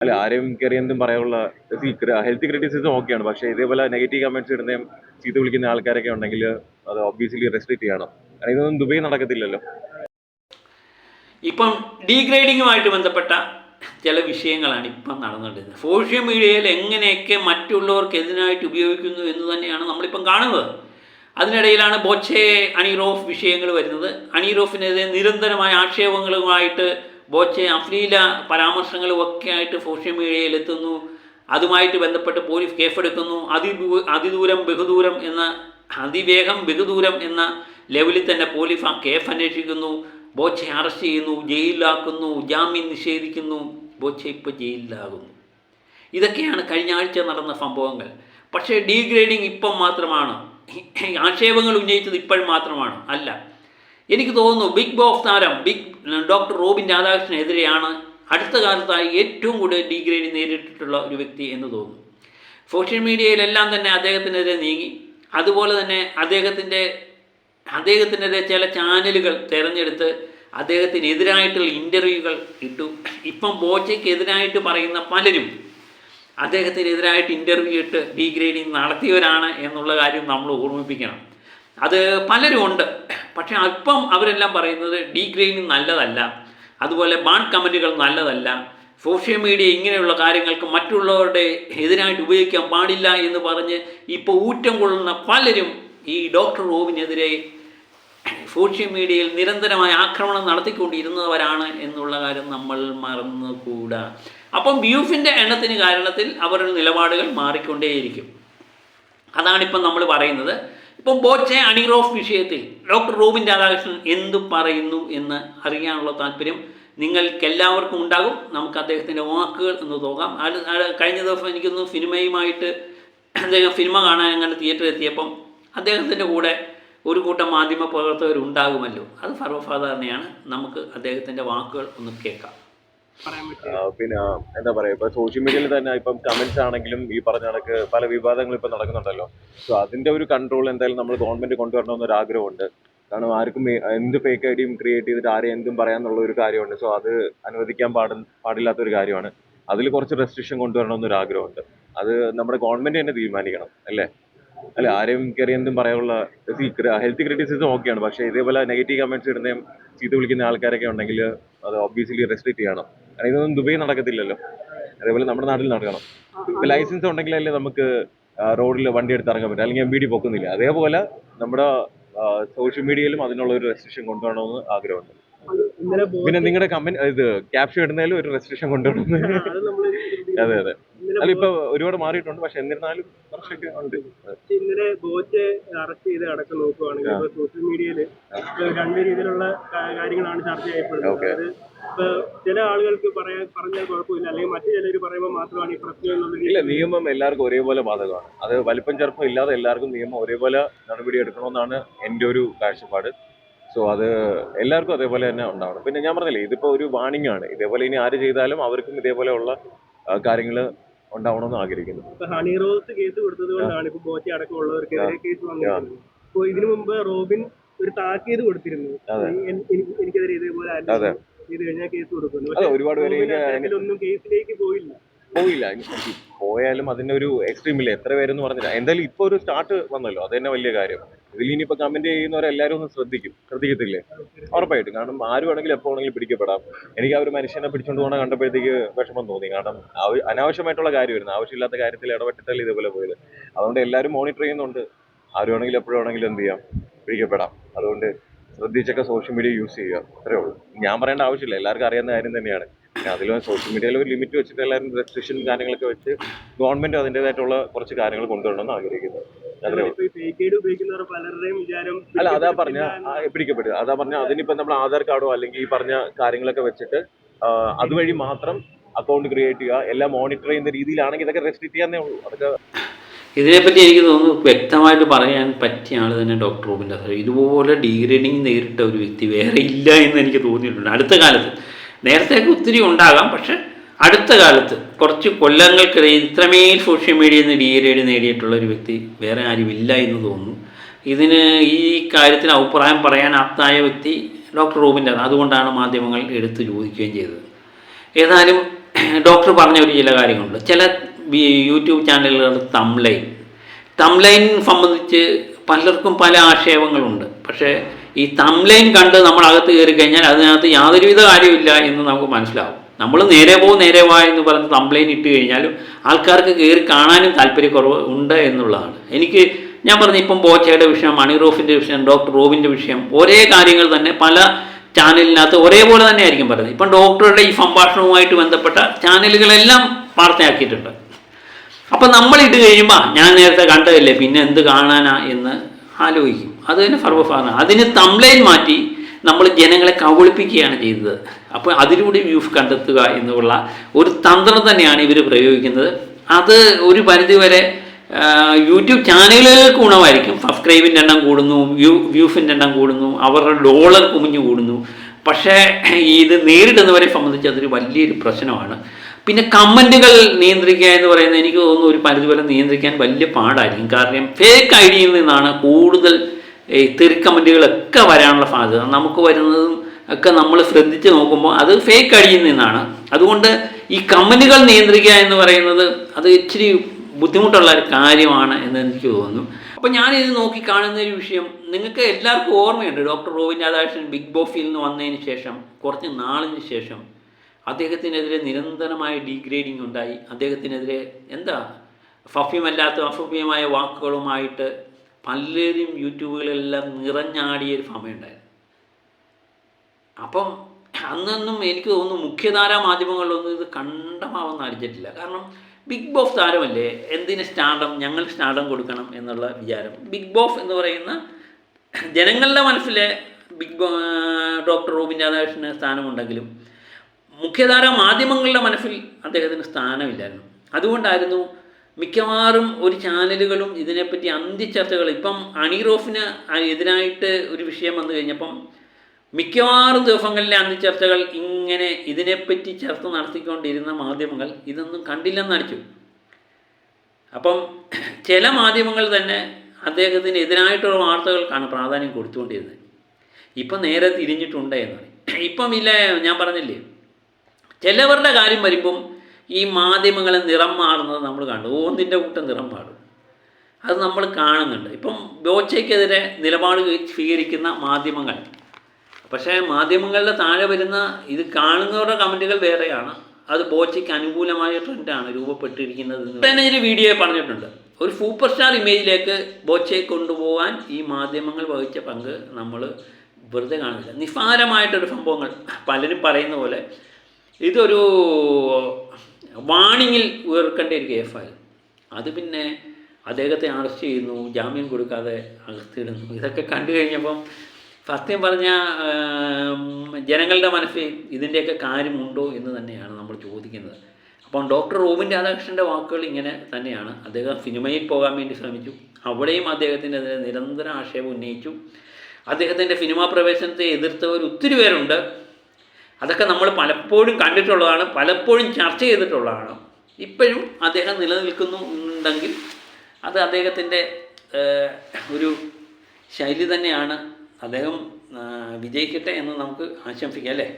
അല്ല ആരെയും കയറി എന്തും പറയാനുള്ള ഹെൽത്ത് ക്രിറ്റിസിസം ഓക്കെയാണ് പക്ഷേ ഇതേപോലെ നെഗറ്റീവ് കമന്റ്സ് ഇടുന്നതും ചീത്ത വിളിക്കുന്ന ആൾക്കാരൊക്കെ ഉണ്ടെങ്കിൽ അത് ഒബ്വിയസ്ലി റെസ്ട്രിക്ട് ചെയ്യണം. കാരണം ഇതൊന്നും ദുബൈ നടക്കത്തില്ലല്ലോ. ഇപ്പം ഡീഗ്രേഡിങ്ങുമായിട്ട് ബന്ധപ്പെട്ട ചില വിഷയങ്ങളാണ് ഇപ്പം നടന്നുകൊണ്ടിരുന്നത്. സോഷ്യൽ മീഡിയയിൽ എങ്ങനെയൊക്കെ മറ്റുള്ളവർക്ക് എതിനായിട്ട് ഉപയോഗിക്കുന്നു എന്ന് തന്നെയാണ് നമ്മളിപ്പം കാണുന്നത്. അതിനിടയിലാണ് ബോച്ചെ അണിറോഫ് വിഷയങ്ങൾ വരുന്നത്. അണിറോഫിനെതിരെ നിരന്തരമായ ആക്ഷേപങ്ങളുമായിട്ട് ബോച്ചെ അശ്ലീല പരാമർശങ്ങളും ഒക്കെ ആയിട്ട് സോഷ്യൽ മീഡിയയിൽ എത്തുന്നു അതുമായിട്ട് ബന്ധപ്പെട്ട് പോലീസ് കേസെടുക്കുന്നു. അതിദൂ അതിദൂരം ബഹുദൂരം എന്ന അതിവേഗം ബഹുദൂരം എന്ന ലെവലിൽ തന്നെ പോലീസ് ആ കേസ് അന്വേഷിക്കുന്നു ബോച്ചെ അറസ്റ്റ് ചെയ്യുന്നു ജയിലിലാക്കുന്നു ജാമ്യം നിഷേധിക്കുന്നു. ബോച്ചെ ഇപ്പോൾ ജയിലിലാകുന്നു. ഇതൊക്കെയാണ് കഴിഞ്ഞ ആഴ്ച നടന്ന സംഭവങ്ങൾ. പക്ഷേ ഡീഗ്രേഡിങ് ഇപ്പം മാത്രമാണ്. ആക്ഷേപങ്ങൾ ഉന്നയിച്ചത് ഇപ്പോൾ മാത്രമാണ്. അല്ല എനിക്ക് തോന്നുന്നു ബിഗ് ബോസ് താരം ബിഗ് ഡോക്ടർ റോബിൻ രാധാകൃഷ്ണനെതിരെയാണ് അടുത്ത കാലത്തായി ഏറ്റവും കൂടുതൽ ഡിഗ്രേഡ് നേരിട്ടിട്ടുള്ള ഒരു വ്യക്തി എന്ന് തോന്നുന്നു. സോഷ്യൽ മീഡിയയിലെല്ലാം തന്നെ അദ്ദേഹത്തിനെതിരെ നീങ്ങി. അതുപോലെ തന്നെ അദ്ദേഹത്തിന്റെ അദ്ദേഹത്തിനെതിരെ ചില ചാനലുകൾ തിരഞ്ഞെടുത്ത് അദ്ദേഹത്തിനെതിരായിട്ടുള്ള ഇന്റർവ്യൂകൾ ഇട്ടു. ഇപ്പം ബോച്ചയ്ക്കെതിരായിട്ട് പറയുന്ന പലരും അദ്ദേഹത്തിനെതിരായിട്ട് ഇന്റർവ്യൂ ഇട്ട് ഡീഗ്രേഡിങ് നടത്തിയവരാണ് എന്നുള്ള കാര്യം നമ്മൾ ഓർമ്മിപ്പിക്കണം. അത് പലരും ഉണ്ട് പക്ഷേ അല്പം അവരെല്ലാം പറയുന്നത് ഡീഗ്രേഡിങ് നല്ലതല്ല അതുപോലെ ബാൺ കമന്റുകൾ നല്ലതല്ല സോഷ്യൽ മീഡിയ ഇങ്ങനെയുള്ള കാര്യങ്ങൾക്ക് മറ്റുള്ളവരുടെ എതിരായിട്ട് ഉപയോഗിക്കാൻ പാടില്ല എന്ന് പറഞ്ഞ് ഇപ്പോൾ ഊറ്റം കൊള്ളുന്ന പലരും ഈ ഡോക്ടർ റോവിനെതിരെ സോഷ്യൽ മീഡിയയിൽ നിരന്തരമായ ആക്രമണം നടത്തിക്കൊണ്ടിരുന്നവരാണ് എന്നുള്ള കാര്യം നമ്മൾ മറന്നുകൂടാ. അപ്പം വ്യൂഫിന്റെ എണ്ണത്തിന് കാരണത്തിൽ അവരുടെ നിലപാടുകൾ മാറിക്കൊണ്ടേയിരിക്കും. അതാണിപ്പം നമ്മൾ പറയുന്നത്. ഇപ്പം ബോച്ചെ അണിറോഫ് വിഷയത്തിൽ ഡോക്ടർ റോബിൻ രാധാകൃഷ്ണൻ എന്ത് പറയുന്നു എന്ന് അറിയാനുള്ള താല്പര്യം നിങ്ങൾക്ക് എല്ലാവർക്കും ഉണ്ടാകും. നമുക്ക് അദ്ദേഹത്തിന്റെ വാക്കുകൾ എന്ന് അത് കഴിഞ്ഞ ദിവസം എനിക്കൊന്ന് സിനിമയുമായിട്ട് അദ്ദേഹം സിനിമ കാണാൻ അങ്ങനെ തിയേറ്ററിൽ എത്തിയപ്പം അദ്ദേഹത്തിന്റെ കൂടെ ഒരു കൂട്ടം മാധ്യമ പ്രവർത്തകരുണ്ടാകുമല്ലോ അത് സർവസാധാരണയാണ്. നമുക്ക് അദ്ദേഹത്തിന്റെ വാക്കുകൾ ഒന്ന് കേൾക്കാം. പിന്നെ എന്താ പറയാ ഇപ്പൊ സോഷ്യൽ മീഡിയയിൽ തന്നെ ഇപ്പം കമന്റ്സ് ആണെങ്കിലും ഈ പറഞ്ഞ കണക്ക് പല വിവാദങ്ങളും ഇപ്പൊ നടക്കുന്നുണ്ടല്ലോ. സോ അതിന്റെ ഒരു കൺട്രോൾ എന്തായാലും നമ്മൾ ഗവൺമെന്റ് കൊണ്ടുവരണമെന്നൊരു ആഗ്രഹമുണ്ട്. കാരണം ആർക്കും എന്ത് ഫേക്ക് ഐ ഡിയും ക്രിയേറ്റ് ചെയ്തിട്ട് ആരെയും എന്തും പറയാന്നുള്ള ഒരു കാര്യമുണ്ട്. സോ അത് അനുവദിക്കാൻ പാട പാടില്ലാത്ത ഒരു കാര്യമാണ്. അതിൽ കുറച്ച് റെസ്ട്രിക്ഷൻ കൊണ്ടുവരണമെന്നൊരു ആഗ്രഹമുണ്ട്. അത് നമ്മുടെ ഗവൺമെന്റ് തന്നെ തീരുമാനിക്കണം അല്ലേ? അല്ല ആരെയും കയറി എന്തും പറയാനുള്ള ഹെൽത്ത് ക്രിറ്റിസിസം ഓക്കെയാണ് പക്ഷേ ഇതേപോലെ നെഗറ്റീവ് കമന്റ്സ് ഇടുന്നതും ചീത്ത വിളിക്കുന്ന ആൾക്കാരൊക്കെ ഉണ്ടെങ്കിൽ അത് ഒബ്വിയസ്ലി റെസ്ട്രിക്ട് ചെയ്യണം. കാരണം ഇതൊന്നും ദുബൈ നടക്കത്തില്ലല്ലോ. അതേപോലെ നമ്മുടെ നാട്ടിൽ നടക്കണം. ഇപ്പൊ ലൈസൻസ് ഉണ്ടെങ്കിലല്ലേ നമുക്ക് റോഡിൽ വണ്ടി എടുത്ത് ഇറങ്ങാൻ പറ്റും. അല്ലെങ്കിൽ എം ബി ഡി പൊക്കുന്നില്ല. അതേപോലെ നമ്മുടെ സോഷ്യൽ മീഡിയയിലും അതിനുള്ള ഒരു റെസ്ട്രിക്ഷൻ കൊണ്ടുവരണമെന്ന് ആഗ്രഹമുണ്ട്. പിന്നെ നിങ്ങളുടെ കമന്റ് ഇത് ക്യാപ്ഷൻ ഇടുന്നതിലും ഒരു റെസ്ട്രിക്ഷൻ കൊണ്ടുവരണം അതെ അതെ. അല്ല ഇപ്പൊ ഒരുപാട് മാറിയിട്ടുണ്ട്. പക്ഷെ എന്നിരുന്നാലും കുറച്ചൊക്കെ ഉണ്ട്. ഇന്നലെ ബോറ്റ് അറസ്റ്റ് ചെയ്ത് അടക്കം നോക്കുകയാണെങ്കിൽ ഇപ്പൊ സോഷ്യൽ മീഡിയയിൽ രണ്ട് രീതിയിലുള്ള കാര്യങ്ങളാണ് ചർച്ച ചെയ്യപ്പെടുന്നത്. അതായത് ഇപ്പൊ ചില ആളുകൾക്ക് പറയാൻ പറഞ്ഞാൽ കുഴപ്പമില്ല. അല്ലെങ്കിൽ മറ്റു ചിലർ പറയുമ്പോൾ മാത്രമാണ് ഈ പ്രശ്നം എന്നുള്ളത്. ഇല്ല നിയമം എല്ലാവർക്കും ഒരേപോലെ ബാധകമാണ്. അത് വലിപ്പം ചെറുപ്പം ഇല്ലാതെ എല്ലാവർക്കും നിയമം ഒരേപോലെ നടപടി എടുക്കണമെന്നാണ് എന്റെ ഒരു കാഴ്ചപ്പാട്. സോ അത് എല്ലാവർക്കും അതേപോലെ തന്നെ ഉണ്ടാവണം. പിന്നെ ഞാൻ പറഞ്ഞില്ലേ ഇതിപ്പോ ഒരു വാണിംഗ് ആണ്. ഇതേപോലെ ഇനി ആര് ചെയ്താലും അവർക്കും ഇതേപോലെയുള്ള കാര്യങ്ങൾ ഉണ്ടാവണമെന്ന് ആഗ്രഹിക്കുന്നു. ഹണി റോസ് കേസ് കൊടുത്തത് കൊണ്ടാണ് ഇപ്പൊ ബോറ്റി അടക്കമുള്ളവർക്കെതിരെ കേസ് വന്നിരിക്കുന്നത് അപ്പൊ ഇതിനു മുമ്പ് റോബിൻ ഒരു താക്കീത് കൊടുത്തിരുന്നു. എനിക്കെതിരെ ഇതേപോലെ. ചെയ്ത് കഴിഞ്ഞാൽ കേസ് കൊടുക്കുന്നു. പേര് റോബിൻ കേസിലേക്ക് പോയില്ല. പോയില്ല. പോയാലും അതിന്റെ ഒരു എക്സ്ട്രീമില്ല എത്ര പേരെന്ന് പറഞ്ഞില്ല. എന്തായാലും ഇപ്പൊ ഒരു സ്റ്റാർട്ട് വന്നല്ലോ. അത് തന്നെ വലിയ കാര്യം. ഇതിൽ ഇനിയിപ്പോ കമന്റ് ചെയ്യുന്നവരെല്ലാരും ഒന്ന് ശ്രദ്ധിക്കും. ശ്രദ്ധിക്കത്തില്ലേ? ഉറപ്പായിട്ടും. കാരണം ആര് വേണമെങ്കിലും എപ്പോ വേണമെങ്കിലും പിടിക്കപ്പെടാം. എനിക്ക് ആ ഒരു മനുഷ്യനെ പിടിച്ചോണ്ട് പോകണ കണ്ടപ്പോഴത്തേക്ക് വിഷമം തോന്നി. കാരണം അനാവശ്യമായിട്ടുള്ള കാര്യമായിരുന്നു ആവശ്യമില്ലാത്ത കാര്യത്തിൽ ഇടപെട്ടിട്ടല്ലേ ഇതേപോലെ പോയത്. അതുകൊണ്ട് എല്ലാവരും മോണിറ്റർ ചെയ്യുന്നുണ്ട്. ആര് വേണമെങ്കിലും എപ്പോഴും വേണമെങ്കിലും എന്ത് ചെയ്യാം? പിടിക്കപ്പെടാം. അതുകൊണ്ട് ശ്രദ്ധിച്ചൊക്കെ സോഷ്യൽ മീഡിയ യൂസ് ചെയ്യുക. അത്രേ ഉള്ളൂ. ഞാൻ പറയേണ്ട ആവശ്യമില്ല. എല്ലാവർക്കും അറിയാവുന്ന കാര്യം തന്നെയാണ്. പിന്നെ അതിൽ സോഷ്യൽ മീഡിയയിൽ ഒരു ലിമിറ്റ് വെച്ചിട്ട് എല്ലാവരും റെസ്ട്രിക്ഷൻ കാര്യങ്ങളൊക്കെ വെച്ച് ഗവൺമെന്റ് അതിന്റെതായിട്ടുള്ള കുറച്ച് കാര്യങ്ങൾ കൊണ്ടുവരണമെന്ന് ആഗ്രഹിക്കുന്നു അത്രേ ഉള്ളൂ. ഇപ്പൊ ഈ ഫേക്ക് ഐഡി ഉപയോഗിക്കുന്നവർ പലരുടെയും വിചാരം അല്ല അതാ പറഞ്ഞ പിടിക്കപ്പെടുക. അതാ പറഞ്ഞ അതിനിപ്പോ നമ്മൾ ആധാർ കാർഡോ അല്ലെങ്കിൽ ഈ പറഞ്ഞ കാര്യങ്ങളൊക്കെ വെച്ചിട്ട് അതുവഴി മാത്രം അക്കൗണ്ട് ക്രിയേറ്റ് ചെയ്യുക എല്ലാം മോണിറ്റർ ചെയ്യുന്ന രീതിയിലാണെങ്കിൽ ഇതൊക്കെ റെസ്ട്രിക്ട് ചെയ്യാന്നേ ഉള്ളൂ. അതൊക്കെ ഇതിനെപ്പറ്റി എനിക്ക് തോന്നുന്നു വ്യക്തമായിട്ട് പറയാൻ പറ്റിയ ആൾ തന്നെ ഡോക്ടർ റോബിൻ ദാസ് ഇതുപോലെ ഡീഗ്രേഡിങ് നേരിട്ട ഒരു വ്യക്തി വേറെ ഇല്ല എന്ന് എനിക്ക് തോന്നിയിട്ടുണ്ട്. അടുത്ത കാലത്ത് നേരത്തെയൊക്കെ ഒത്തിരി ഉണ്ടാകാം പക്ഷെ അടുത്ത കാലത്ത് കുറച്ച് കൊല്ലങ്ങൾക്കിടയിൽ ഇത്രമേൽ സോഷ്യൽ മീഡിയയിൽ നിന്ന് ഡീഗ്രേഡ് നേടിയിട്ടുള്ള ഒരു വ്യക്തി വേറെ ആരും ഇല്ല എന്ന് തോന്നുന്നു. ഇതിന് ഈ കാര്യത്തിന് അഭിപ്രായം പറയാൻ ആപ്തായ വ്യക്തി ഡോക്ടർ റൂബിന്റെയാണ് അതുകൊണ്ടാണ് മാധ്യമങ്ങൾ എടുത്ത് ചോദിക്കുകയും ചെയ്തത്. ഏതായാലും ഡോക്ടർ പറഞ്ഞ ഒരു ചില കാര്യങ്ങളുണ്ട്. ചില യൂട്യൂബ് ചാനലുകൾ തംലൈൻ തംലൈൻ സംബന്ധിച്ച് പലർക്കും പല ആക്ഷേപങ്ങളുണ്ട്. പക്ഷേ ഈ തംലൈൻ കണ്ട് നമ്മൾ അകത്ത് കയറി കഴിഞ്ഞാൽ അതിനകത്ത് യാതൊരുവിധ കാര്യമില്ല എന്ന് നമുക്ക് മനസ്സിലാവും. നമ്മൾ നേരെ പോ നേരെ വാ എന്ന് പറഞ്ഞ് തംലൈൻ ഇട്ട് കഴിഞ്ഞാലും ആൾക്കാർക്ക് കയറി കാണാനും താല്പര്യക്കുറവ് ഉണ്ട് എന്നുള്ളതാണ്. എനിക്ക് ഞാൻ പറഞ്ഞ ഇപ്പം ബോച്ചയുടെ വിഷയം മണിറോഫിന്റെ വിഷയം ഡോക്ടർ റോബിന്റെ വിഷയം ഒരേ കാര്യങ്ങൾ തന്നെ പല ചാനലിനകത്ത് ഒരേപോലെ തന്നെ ആയിരിക്കും പറയുന്നത്. ഇപ്പം ഡോക്ടറുടെ ഈ സംഭാഷണവുമായിട്ട് ബന്ധപ്പെട്ട ചാനലുകളെല്ലാം വാർത്തയാക്കിയിട്ടുണ്ട്. അപ്പം നമ്മൾ ഇട്ട് കഴിയുമ്പോൾ ഞാൻ നേരത്തെ കണ്ടതല്ലേ പിന്നെ എന്ത് കാണാനാ? എന്ന് ആലോചിക്കും. അത് തന്നെ ഫർവഫാന അതിന് തംലൈൻ മാറ്റി നമ്മൾ ജനങ്ങളെ കബളിപ്പിക്കുകയാണ് ചെയ്തത്. അപ്പോൾ അതിലൂടെ വ്യൂഫ് കണ്ടെത്തുക എന്നുള്ള ഒരു തന്ത്രം തന്നെയാണ് ഇവർ പ്രയോഗിക്കുന്നത്. അത് ഒരു പരിധിവരെ യൂട്യൂബ് ചാനലുകൾക്ക് ഗുണമായിരിക്കും. സബ്സ്ക്രൈബിന്റെ എണ്ണം കൂടുന്നു വ്യൂ വ്യൂഫിന്റെ എണ്ണം കൂടുന്നു അവരുടെ ഡോളർ കുമിഞ്ഞു കൂടുന്നു. പക്ഷേ ഇത് നേരിടുന്നവരെ സംബന്ധിച്ച് അതൊരു വലിയൊരു പ്രശ്നമാണ്. പിന്നെ കമന്റുകൾ നിയന്ത്രിക്കുക എന്ന് പറയുന്നത് എനിക്ക് തോന്നുന്നു ഒരു പരിധിവരെ നിയന്ത്രിക്കാൻ വലിയ പാടായിരിക്കും. കാരണം ഫേക്ക് ഐ ഡിയിൽ നിന്നാണ് കൂടുതൽ ഈ തെറി കമന്റുകളൊക്കെ വരാനുള്ള സാധ്യത. നമുക്ക് വരുന്നതും ഒക്കെ നമ്മൾ ശ്രദ്ധിച്ച് നോക്കുമ്പോൾ അത് ഫേക്ക് അടിയിൽ നിന്നാണ്. അതുകൊണ്ട് ഈ കമന്റുകൾ നിയന്ത്രിക്കുക എന്ന് പറയുന്നത് അത് ഇച്ചിരി ബുദ്ധിമുട്ടുള്ള ഒരു കാര്യമാണ് എന്ന് എനിക്ക് തോന്നുന്നു. അപ്പോൾ ഞാനിത് നോക്കി കാണുന്ന ഒരു വിഷയം നിങ്ങൾക്ക് എല്ലാവർക്കും ഓർമ്മയുണ്ട്. ഡോക്ടർ റോവിൻ രാധാകൃഷ്ണൻ ബിഗ് ബോസിൽ നിന്ന് വന്നതിന് ശേഷം കുറച്ച് നാളിന് ശേഷം അദ്ദേഹത്തിനെതിരെ നിരന്തരമായ ഡീഗ്രേഡിംഗ് ഉണ്ടായി. അദ്ദേഹത്തിനെതിരെ എന്താ? ഫഫ്യമല്ലാത്ത അഫഫ്യമായ വാക്കുകളുമായിട്ട് പലരും യൂട്യൂബുകളിലെല്ലാം നിറഞ്ഞാടിയ ഒരു സമയമുണ്ടായിരുന്നു. അപ്പം അന്നൊന്നും എനിക്ക് തോന്നുന്നു മുഖ്യധാര മാധ്യമങ്ങളിലൊന്നും ഇത് കണ്ടമാവെന്ന് അറിഞ്ഞിട്ടില്ല. കാരണം ബിഗ് ബോസ് താരമല്ലേ? എന്തിന് സ്റ്റാർഡം? ഞങ്ങൾ സ്റ്റാർഡം കൊടുക്കണം എന്നുള്ള വിചാരം. ബിഗ് ബോസ് എന്ന് പറയുന്ന ജനങ്ങളുടെ മനസ്സിലെ ബിഗ് ബോ ഡോക്ടർ റോബിൻ രാധാകൃഷ്ണന് സ്ഥാനമുണ്ടെങ്കിലും മുഖ്യധാര മാധ്യമങ്ങളുടെ മനസ്സിൽ അദ്ദേഹത്തിന് സ്ഥാനമില്ലായിരുന്നു. അതുകൊണ്ടായിരുന്നു മിക്കവാറും ഒരു ചാനലുകളും ഇതിനെപ്പറ്റി അന്ത്യചർച്ചകൾ ഇപ്പം അണിറോഫിന് എതിരായിട്ട് ഒരു വിഷയം വന്നു കഴിഞ്ഞപ്പം മിക്കവാറും ദിവസങ്ങളിലെ അന്ത്യചർച്ചകൾ ഇങ്ങനെ ഇതിനെപ്പറ്റി ചർച്ച നടത്തിക്കൊണ്ടിരുന്ന മാധ്യമങ്ങൾ ഇതൊന്നും കണ്ടില്ലെന്ന് അടിച്ചു അപ്പം ചില മാധ്യമങ്ങൾ തന്നെ അദ്ദേഹത്തിന് എതിരായിട്ടുള്ള വാർത്തകൾക്കാണ് പ്രാധാന്യം കൊടുത്തുകൊണ്ടിരുന്നത്. ഇപ്പം നേരെ തിരിഞ്ഞിട്ടുണ്ട് എന്ന് പറയും. ഇപ്പം ഇല്ല ഞാൻ പറഞ്ഞില്ലേ ചിലവരുടെ കാര്യം വരുമ്പം ഈ മാധ്യമങ്ങളെ നിറം മാറുന്നത് നമ്മൾ കണ്ടു. ഓന്നിന്റെ കൂട്ടം നിറം മാറും. അത് നമ്മൾ കാണുന്നുണ്ട്. ഇപ്പം ബോച്ചയ്ക്കെതിരെ നിലപാട് സ്വീകരിക്കുന്ന മാധ്യമങ്ങൾ. പക്ഷേ മാധ്യമങ്ങളുടെ താഴെ വരുന്ന ഇത് കാണുന്നവരുടെ കമന്റുകൾ വേറെയാണ്. അത് ബോച്ചയ്ക്ക് അനുകൂലമായ ട്രെൻഡാണ് രൂപപ്പെട്ടിരിക്കുന്നത് തന്നെ ഒരു വീഡിയോ പറഞ്ഞിട്ടുണ്ട്. ഒരു സൂപ്പർ സ്റ്റാർ ഇമേജിലേക്ക് ബോച്ചയെ കൊണ്ടുപോകാൻ ഈ മാധ്യമങ്ങൾ വഹിച്ച പങ്ക് നമ്മൾ വെറുതെ കാണുന്നില്ല. നിസ്സാരമായിട്ടൊരു സംഭവങ്ങൾ പലരും പറയുന്ന പോലെ ഇതൊരു വാണിങ്ങിൽ ഉയർക്കേണ്ടിയിരിക്കും ഐ അത് പിന്നെ അദ്ദേഹത്തെ അറസ്റ്റ് ചെയ്യുന്നു ജാമ്യം കൊടുക്കാതെ അകത്തിടുന്നു. ഇതൊക്കെ കണ്ടു കഴിഞ്ഞപ്പം സത്യം പറഞ്ഞ ജനങ്ങളുടെ മനസ്സിൽ ഇതിന്റെയൊക്കെ കാര്യമുണ്ടോ എന്ന് തന്നെയാണ് നമ്മൾ ചോദിക്കുന്നത്. അപ്പം ഡോക്ടർ റോബിൻ രാധാകൃഷ്ണന്റെ വാക്കുകൾ ഇങ്ങനെ തന്നെയാണ്. അദ്ദേഹം സിനിമയിൽ പോകാൻ വേണ്ടി ശ്രമിച്ചു. അവിടെയും അദ്ദേഹത്തിനെതിരെ നിരന്തര ആക്ഷേപം ഉന്നയിച്ചു. അദ്ദേഹത്തിന്റെ സിനിമാ പ്രവേശനത്തെ എതിർത്തവർ ഒത്തിരി പേരുണ്ട്. അതൊക്കെ നമ്മൾ പലപ്പോഴും കണ്ടിട്ടുള്ളതാണ് പലപ്പോഴും ചർച്ച ചെയ്തിട്ടുള്ളതാണ്. ഇപ്പോഴും അദ്ദേഹം നിലനിൽക്കുന്നു എന്നുണ്ടെങ്കിൽ അത് അദ്ദേഹത്തിന്റെ ഒരു ശൈലി തന്നെയാണ് അദ്ദേഹം വിജയിക്കട്ടെ എന്ന് നമുക്ക് ആശംസിക്കാം അല്ലേ?